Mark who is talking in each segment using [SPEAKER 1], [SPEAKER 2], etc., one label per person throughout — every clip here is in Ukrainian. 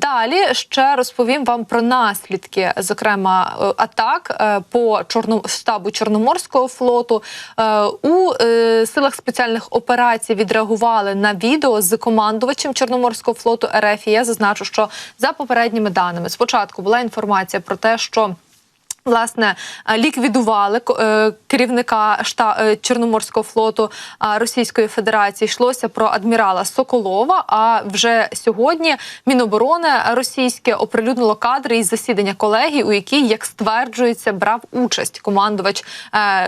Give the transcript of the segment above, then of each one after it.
[SPEAKER 1] Далі ще розповім вам про наслідки, зокрема е, атак е, по штабу Чорноморського флоту. Е, У силах спеціальних операцій відреагували на відео з командувачем Чорноморського флоту РФ. І я зазначу, що за попередніми даними спочатку була інформація про те, що Власне, е, ліквідували е, керівника шта е, Чорноморського флоту Російської Федерації. Йшлося про адмірала Соколова. А вже сьогодні Міноборони російське оприлюднило кадри із засідання колегії, у якій, як стверджується, брав участь командувач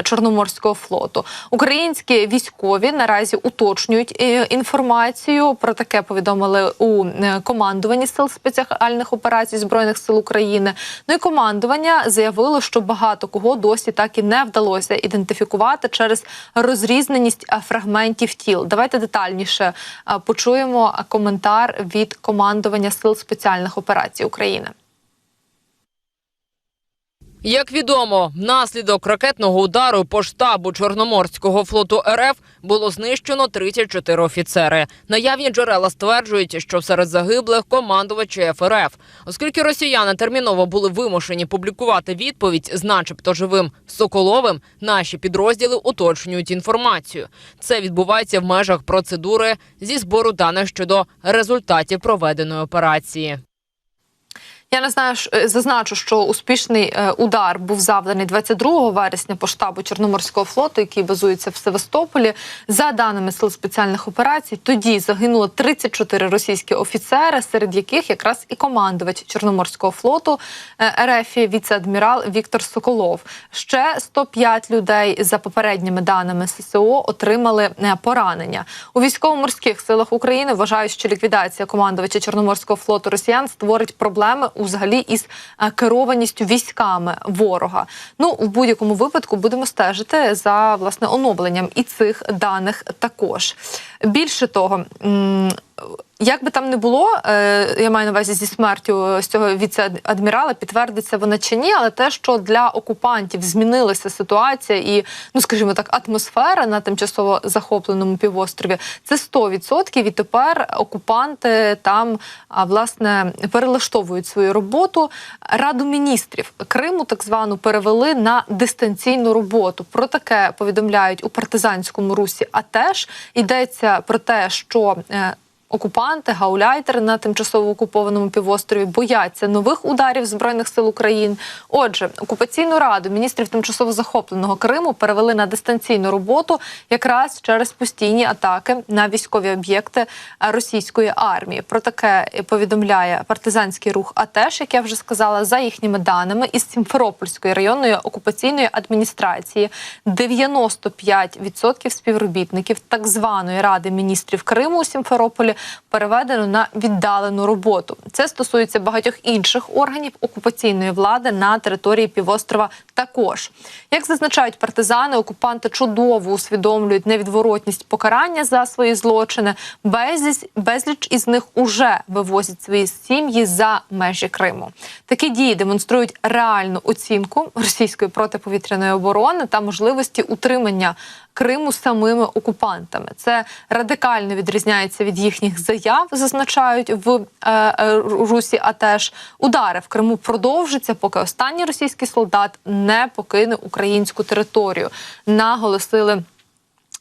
[SPEAKER 1] Чорноморського флоту. Українські військові наразі уточнюють інформацію. Про таке повідомили у командуванні сил спеціальних операцій збройних сил України. Ну і командування заявило, що багато кого досі так і не вдалося ідентифікувати через розрізненість е, фрагментів тіл. Давайте детальніше е, почуємо коментар від командування сил спеціальних операцій України.
[SPEAKER 2] Як відомо, внаслідок ракетного удару по штабу Чорноморського флоту РФ було знищено 34 офіцери. Наявні джерела стверджують, що серед загиблих командувачі ФРФ. Оскільки росіяни терміново були вимушені публікувати відповідь з начебто живим Соколовим, наші підрозділи уточнюють інформацію. Це відбувається в межах процедури зі збору даних щодо результатів проведеної операції.
[SPEAKER 1] Я не знаю, е, зазначу, що успішний е, удар був завданий 22 вересня по штабу Чорноморського флоту, який базується в Севастополі. За даними сил спеціальних операцій, тоді загинуло 34 російські офіцери, серед яких якраз і командувач Чорноморського флоту е, РФ віце-адмірал Віктор Соколов. Ще 105 людей за попередніми даними ССО отримали поранення у військово-морських силах України. Вважають, що ліквідація командувача Чорноморського флоту Росіян створить проблеми взагалі із е, керованістю військами ворога. Ну в будь-якому випадку будемо стежити за власне оновленням і цих даних також. Більше того. Як би там не було, е, я маю на увазі зі смертю з цього віце-адмірала, підтвердиться вона чи ні, але те, що для окупантів змінилася ситуація і, ну скажімо так, атмосфера на тимчасово захопленому півострові, це 100%. І тепер окупанти там власне перелаштовують свою роботу. Раду міністрів Криму так звану перевели на дистанційну роботу. Про таке повідомляють у партизанському русі. А теж йдеться про те, що е, Окупанти, гауляйтери на тимчасово окупованому півострові бояться нових ударів збройних сил України. Отже, окупаційну раду міністрів тимчасово захопленого Криму перевели на дистанційну роботу якраз через постійні атаки на військові об'єкти російської армії. Про таке повідомляє партизанський рух. А теж, як я вже сказала, за їхніми даними із Сімферопольської районної окупаційної адміністрації 95% співробітників так званої ради міністрів Криму у Сімферополі переведено на віддалену роботу. Це стосується багатьох інших органів окупаційної влади на території півострова. Також як зазначають партизани, окупанти чудово усвідомлюють невідворотність покарання за свої злочини. Безліч, безліч із них уже вивозять свої сім'ї за межі Криму. Такі дії демонструють реальну оцінку російської протиповітряної оборони та можливості утримання Криму самими окупантами. Це радикально відрізняється від їхніх заяв, зазначають в е, е, Русі. А теж удари в Криму продовжаться, поки останній російський солдат не покине українську територію. Наголосили.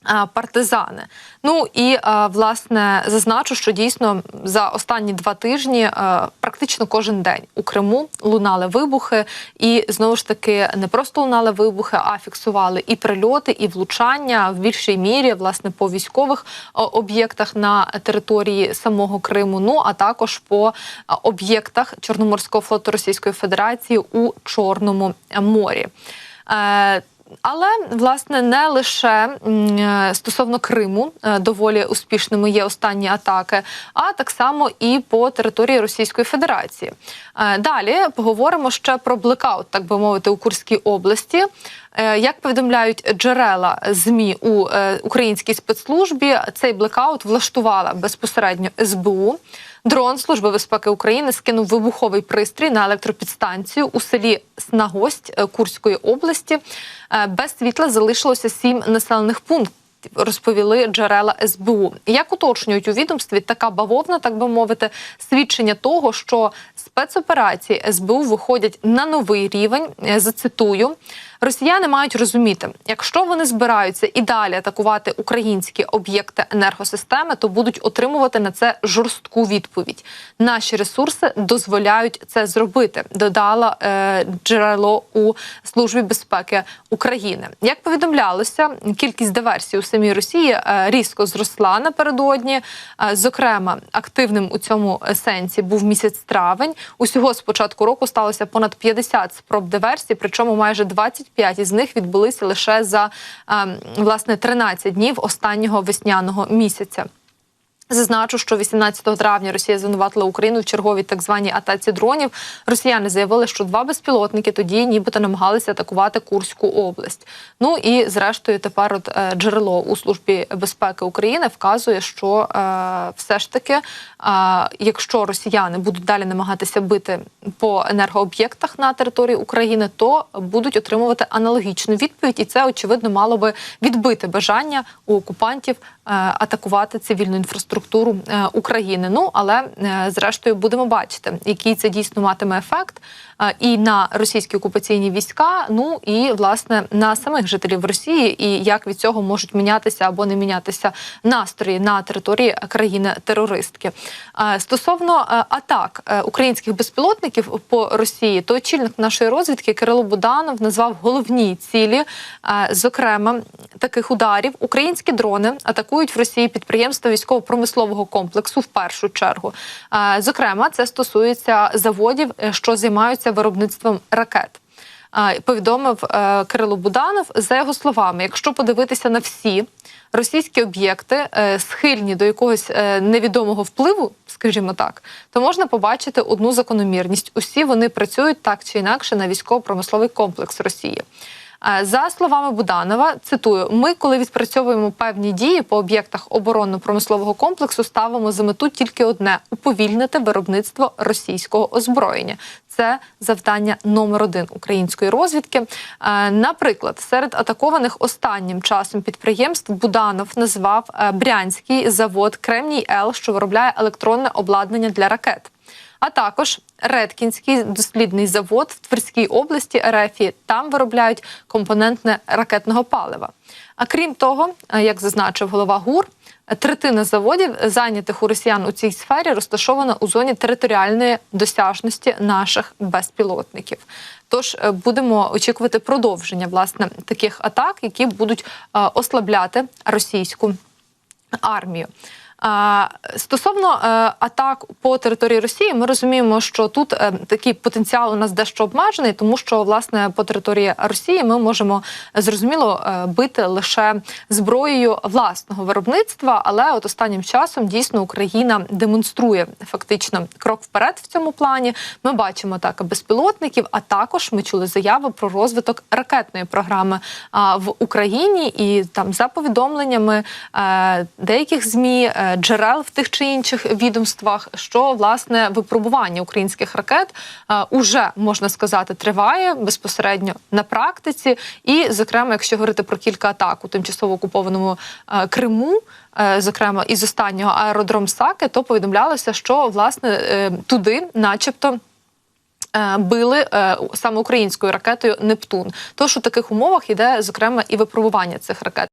[SPEAKER 1] А, Партизани, ну і власне зазначу, що дійсно за останні два тижні практично кожен день у Криму лунали вибухи, і знову ж таки не просто лунали вибухи, а фіксували і прильоти, і влучання в більшій мірі власне по військових об'єктах на території самого Криму. Ну а також по об'єктах Чорноморського флоту Російської Федерації у Чорному морі. Але власне не лише е, стосовно Криму е, доволі успішними є останні атаки, а так само і по території Російської Федерації. Е, Далі поговоримо ще про блекаут, так би мовити, у Курській області. Е, Як повідомляють джерела змі у е, українській спецслужбі, цей блекаут влаштувала безпосередньо СБУ. Дрон Служби безпеки України скинув вибуховий пристрій на електропідстанцію у селі Снагость е, Курської області. Без світла залишилося сім населених пунктів. Розповіли джерела СБУ. Як уточнюють у відомстві, така бавовна, так би мовити, свідчення того, що спецоперації СБУ виходять на новий рівень. Зацитую. Росіяни мають розуміти, якщо вони збираються і далі атакувати українські об'єкти енергосистеми, то будуть отримувати на це жорстку відповідь. Наші ресурси дозволяють це зробити. Додала е, джерело у службі безпеки України. Як повідомлялося, кількість диверсій у самій Росії е, різко зросла напередодні. Е, Зокрема, активним у цьому сенсі був місяць травень. Усього з початку року сталося понад 50 спроб диверсій, причому майже 25 із них відбулися лише за е, власне 13 днів останнього весняного місяця. Зазначу, що 18 травня Росія звинуватила Україну в черговій так званій атаці дронів. Росіяни заявили, що два безпілотники тоді нібито намагалися атакувати Курську область. Ну і зрештою, тепер от е, джерело у службі безпеки України вказує, що е, все ж таки, е, якщо росіяни будуть далі намагатися бити по енергооб'єктах на території України, то будуть отримувати аналогічну відповідь, і це очевидно мало би відбити бажання у окупантів е, атакувати цивільну інфраструктуру е, України. Ну але е, зрештою будемо бачити, який це дійсно матиме ефект е, і на російські окупаційні війська, ну і власне на самих жителів Росії, і як від цього можуть мінятися або не мінятися настрої на території країни-терористки. Стосовно атак українських безпілотників по Росії, то очільник нашої розвідки Кирило Буданов назвав головні цілі, зокрема таких ударів. Українські дрони атакують в Росії підприємства військово-промислового комплексу в першу чергу. Зокрема, це стосується заводів, е, що займаються виробництвом ракет. Повідомив е, Кирило Буданов за його словами: якщо подивитися на всі російські об'єкти, е, схильні до якогось невідомого впливу, скажімо так, то можна побачити одну закономірність: усі вони працюють так чи інакше на військово-промисловий комплекс Росії. Е, За словами Буданова, цитую: ми, коли відпрацьовуємо певні дії по об'єктах оборонно-промислового комплексу, ставимо за мету тільки одне уповільнити виробництво російського озброєння. Це завдання номер один української розвідки. Е, Наприклад, серед атакованих останнім часом підприємств Буданов назвав е, Брянський завод Кремній Л, що виробляє електронне обладнання для ракет а також Редкінський дослідний завод в Тверській області РФ. Там виробляють компонентне ракетного палива. А крім того, е, як зазначив голова ГУР, третина заводів, зайнятих у росіян у цій сфері, розташована у зоні територіальної досяжності наших безпілотників. Тож е, будемо очікувати продовження власне таких атак, які будуть е, ослабляти російську армію. Стосовно е, атак по території Росії, ми розуміємо, що тут е, такий потенціал у нас дещо обмежений, тому що власне по території Росії ми можемо е, зрозуміло бити лише зброєю власного виробництва. Але от останнім часом дійсно Україна демонструє фактично крок вперед в цьому плані. Ми бачимо атаки безпілотників, а також ми чули заяви про розвиток ракетної програми в Україні. І там за повідомленнями деяких змі. Джерел в тих чи інших відомствах, що власне випробування українських ракет е, уже можна сказати триває безпосередньо на практиці, і, зокрема, якщо говорити про кілька атак у тимчасово окупованому е, Криму, е, зокрема із останнього аеродром Саки, то повідомлялося, що власне туди, начебто. Били саме українською ракетою Нептун. Тож у таких умовах іде зокрема і випробування цих ракет.